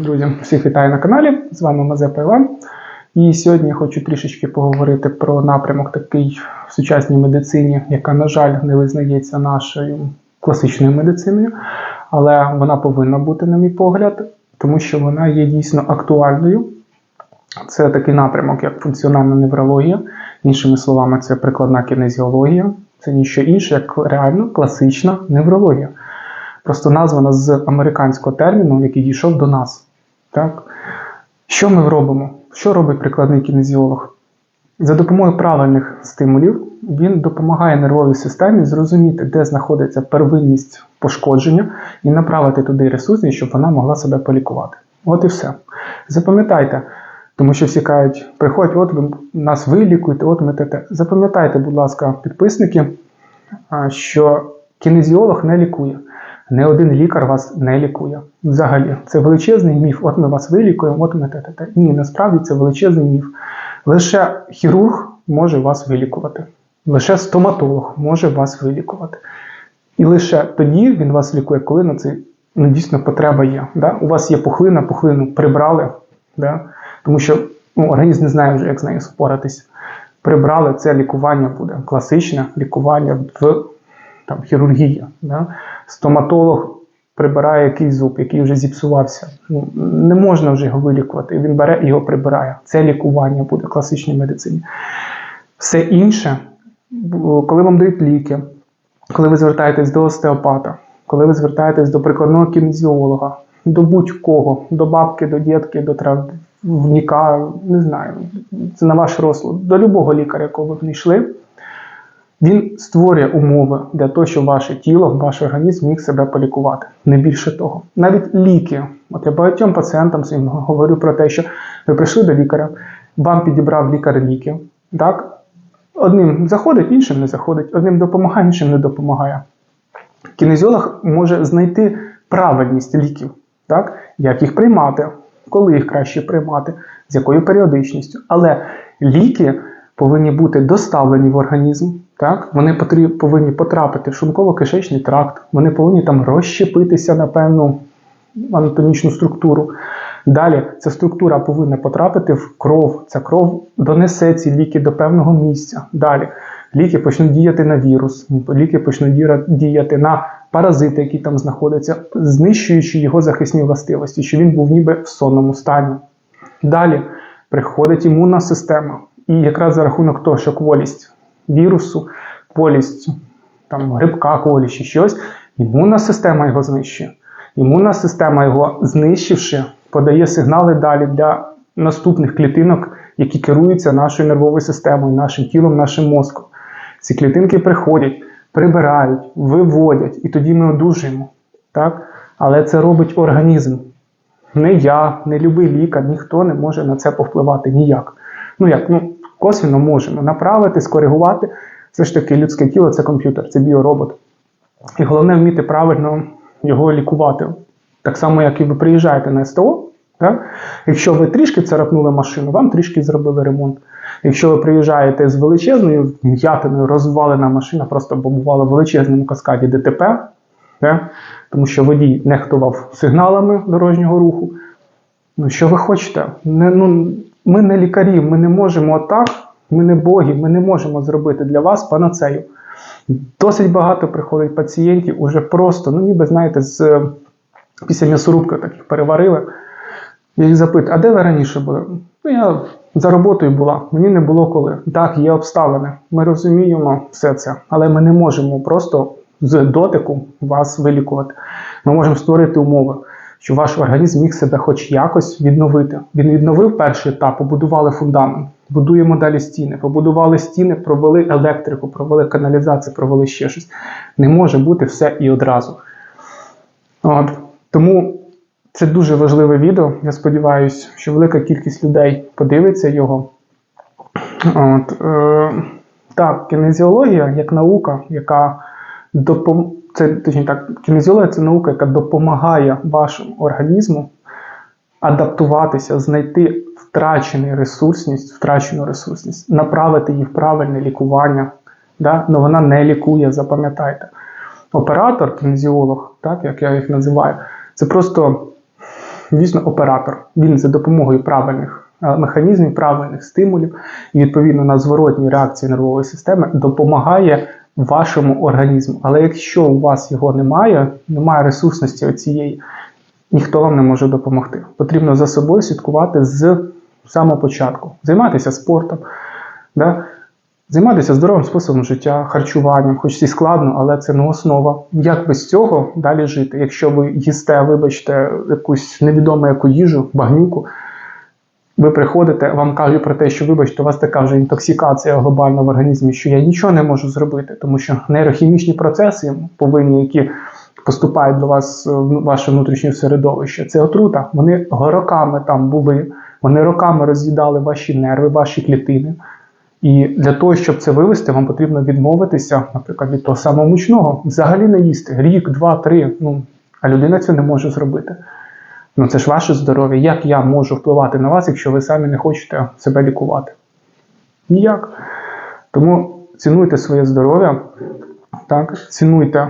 Друзі, всіх вітаю на каналі. З вами Мазепа Іван. І сьогодні я хочу трішечки поговорити про напрямок такий в сучасній медицині, яка, на жаль, не визнається нашою класичною медициною, але вона повинна бути, на мій погляд, тому що вона є дійсно актуальною. Це такий напрямок, як функціональна неврологія. Іншими словами, це прикладна кінезіологія. Це ніщо інше, як реально класична неврологія. Просто названа з американського терміну, який дійшов до нас. Так? Що ми робимо? Що робить прикладний кінезіолог? За допомогою правильних стимулів він допомагає нервовій системі зрозуміти, де знаходиться первинність пошкодження, і направити туди ресурси, щоб вона могла себе полікувати. От і все. Запам'ятайте, тому що всі кажуть, приходять, от ви нас вилікуєте, от ми те. Запам'ятайте, будь ласка, підписники, що кінезіолог не лікує. Не один лікар вас не лікує. Взагалі, це величезний міф. От ми вас вилікуємо, от ми те, те, те. Ні, насправді це величезний міф. Лише хірург може вас вилікувати. Лише стоматолог може вас вилікувати. І лише тоді він вас лікує, коли на це ну, дійсно потреба є. Да? У вас є пухлина, пухлину прибрали, да? тому що ну, організм не знає вже, як з нею споратись. Прибрали це лікування буде класичне лікування в там, хірургія. Да? Стоматолог прибирає якийсь зуб, який вже зіпсувався. Ну, не можна вже його вилікувати. Він бере і його прибирає. Це лікування буде в класичній медицині. Все інше, коли вам дають ліки, коли ви звертаєтесь до остеопата, коли ви звертаєтесь до прикладного кінезіолога, до будь-кого, до бабки, до дітки, до травника, не знаю, це на ваш розсуд, до любого лікаря, якого ви не йшли, він створює умови для того, щоб ваше тіло, ваш організм міг себе полікувати. Не більше того. Навіть ліки. От я багатьом пацієнтам своїм говорю про те, що ви прийшли до лікаря, вам підібрав лікар ліки. Так? Одним заходить, іншим не заходить, одним допомагає, іншим не допомагає. Кінезіолог може знайти правильність ліків, так? як їх приймати, коли їх краще приймати, з якою періодичністю. Але ліки повинні бути доставлені в організм, так? вони повинні потрапити в шлунково-кишечний тракт, вони повинні там розщепитися на певну анатомічну структуру. Далі ця структура повинна потрапити в кров. Ця кров донесе ці ліки до певного місця. Далі ліки почнуть діяти на вірус, ліки почнуть діяти на паразити, які там знаходяться, знищуючи його захисні властивості, що він був ніби в сонному стані. Далі приходить імунна система, і якраз за рахунок того, що кволість вірусу, кволість там, грибка, кволість чи щось, імунна система його знищує. Імунна система його знищивши, подає сигнали далі для наступних клітинок, які керуються нашою нервовою системою, нашим тілом, нашим мозком. Ці клітинки приходять, прибирають, виводять, і тоді ми одужуємо. Так? Але це робить організм. Не я, не любий лікар, ніхто не може на це повпливати ніяк. Ну як, ну, косвіно можемо направити, скоригувати. Все ж таки, людське тіло це комп'ютер, це біоробот. І головне вміти правильно його лікувати. Так само, як і ви приїжджаєте на СТО. Так? Якщо ви трішки царапнули машину, вам трішки зробили ремонт. Якщо ви приїжджаєте з величезною м'ятиною, розвалена машина, просто побувала в величезному каскаді ДТП, так? тому що водій нехтував сигналами дорожнього руху. Ну, що ви хочете? Не, ну, ми не лікарі, ми не можемо отак, ми не боги, ми не можемо зробити для вас панацею. Досить багато приходить пацієнтів уже просто, ну ніби знаєте, з е, після м'ясорубки таких переварили. Я їх запитую, а де ви раніше були? Ну, я за роботою була, мені не було коли. Так, є обставини. Ми розуміємо все це, але ми не можемо просто з дотику вас вилікувати. Ми можемо створити умови, щоб ваш організм міг себе хоч якось відновити. Він відновив перший етап, побудували фундамент, будуємо далі стіни, побудували стіни, провели електрику, провели каналізацію, провели ще щось. Не може бути все і одразу. От. Тому це дуже важливе відео. Я сподіваюся, що велика кількість людей подивиться його. От, е, так, кінезіологія як наука, яка допом... це, точніше так, кінезіологія це наука, яка допомагає вашому організму адаптуватися, знайти втрачену ресурсність, втрачену ресурсність, направити її в правильне лікування. Да? Но вона не лікує, запам'ятайте. Оператор, кінезіолог, так, як я їх називаю, це просто дійсно оператор. Він за допомогою правильних е, механізмів, правильних стимулів і відповідно на зворотній реакції нервової системи допомагає вашому організму. Але якщо у вас його немає, немає ресурсності оцієї, ніхто вам не може допомогти. Потрібно за собою слідкувати з самого початку, займатися спортом. Да? Займатися здоровим способом життя, харчуванням, хоч й складно, але це не основа. Як без цього далі жити? Якщо ви їсте, вибачте, якусь невідому яку їжу, багнюку, ви приходите, вам кажуть про те, що вибачте, у вас така вже інтоксикація глобальна в організмі, що я нічого не можу зробити, тому що нейрохімічні процеси повинні, які поступають до вас в ваше внутрішнє середовище, це отрута. Вони роками там були, вони роками роз'їдали ваші нерви, ваші клітини. І для того, щоб це вивести, вам потрібно відмовитися, наприклад, від того самого мучного, взагалі не їсти рік, два, три. Ну, а людина це не може зробити. Ну це ж ваше здоров'я. Як я можу впливати на вас, якщо ви самі не хочете себе лікувати? Ніяк. Тому цінуйте своє здоров'я, так, цінуйте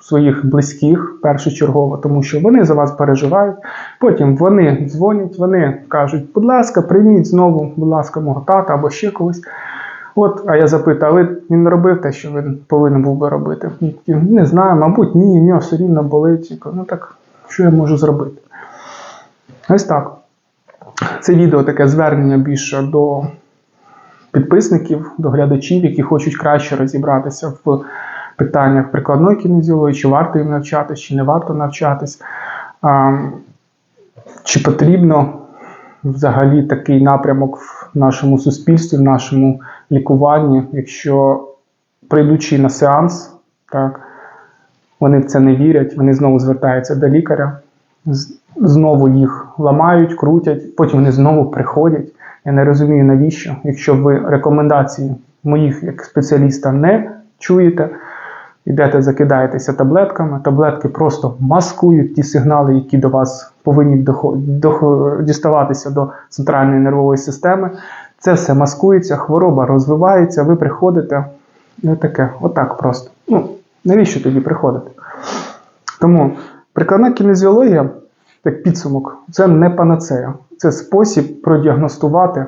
своїх близьких першочергово, тому що вони за вас переживають. Потім вони дзвонять, вони кажуть, будь ласка, прийміть знову, будь ласка, мого тата або ще когось. От, а я запитав, але він робив те, що він повинен був би робити. Не знаю, мабуть, ні, в нього все рівно болить. Ну так, що я можу зробити? Ось так. Це відео таке звернення більше до підписників, до глядачів, які хочуть краще розібратися в питаннях прикладної кінезіології, чи варто їм навчатись, чи не варто навчатись. А, чи потрібно взагалі такий напрямок в нашому суспільстві, в нашому лікуванні, якщо прийдучи на сеанс, так, вони в це не вірять, вони знову звертаються до лікаря, знову їх ламають, крутять, потім вони знову приходять. Я не розумію, навіщо, якщо ви рекомендації моїх як спеціаліста не чуєте, йдете, закидаєтеся таблетками, таблетки просто маскують ті сигнали, які до вас повинні діставатися до центральної нервової системи. Це все маскується, хвороба розвивається, ви приходите. І таке, отак просто. Ну, навіщо тоді приходити? Тому прикладна кінезіологія, як підсумок, це не панацея. Це спосіб продіагностувати,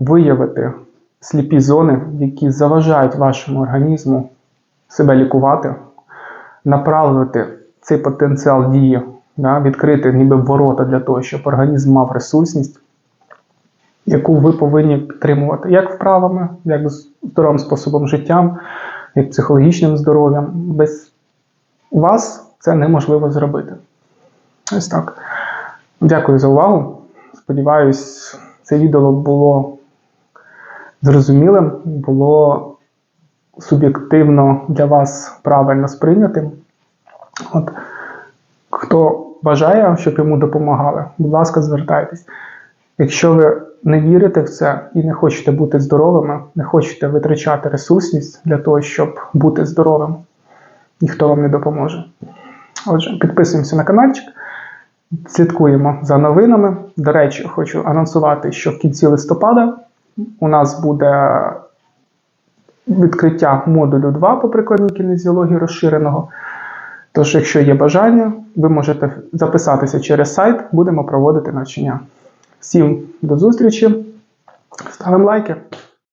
виявити сліпі зони, які заважають вашому організму себе лікувати, направити цей потенціал дії, да, відкрити ніби ворота для того, щоб організм мав ресурсність, яку ви повинні підтримувати як вправами, як здоровим способом життя, як психологічним здоров'ям. Без вас це неможливо зробити. Ось так. Дякую за увагу. Сподіваюсь, це відео було зрозумілим, було суб'єктивно для вас правильно сприйнятим. От. Хто бажає, щоб йому допомагали, будь ласка, звертайтесь. Якщо ви не вірите в це і не хочете бути здоровими, не хочете витрачати ресурсність для того, щоб бути здоровим, ніхто вам не допоможе. Отже, підписуємося на каналчик, слідкуємо за новинами. До речі, хочу анонсувати, що в кінці листопада у нас буде відкриття модулю 2 по прикладній кінезіології розширеного. Тож, якщо є бажання, ви можете записатися через сайт, будемо проводити навчання. Всім до зустрічі, ставимо лайки.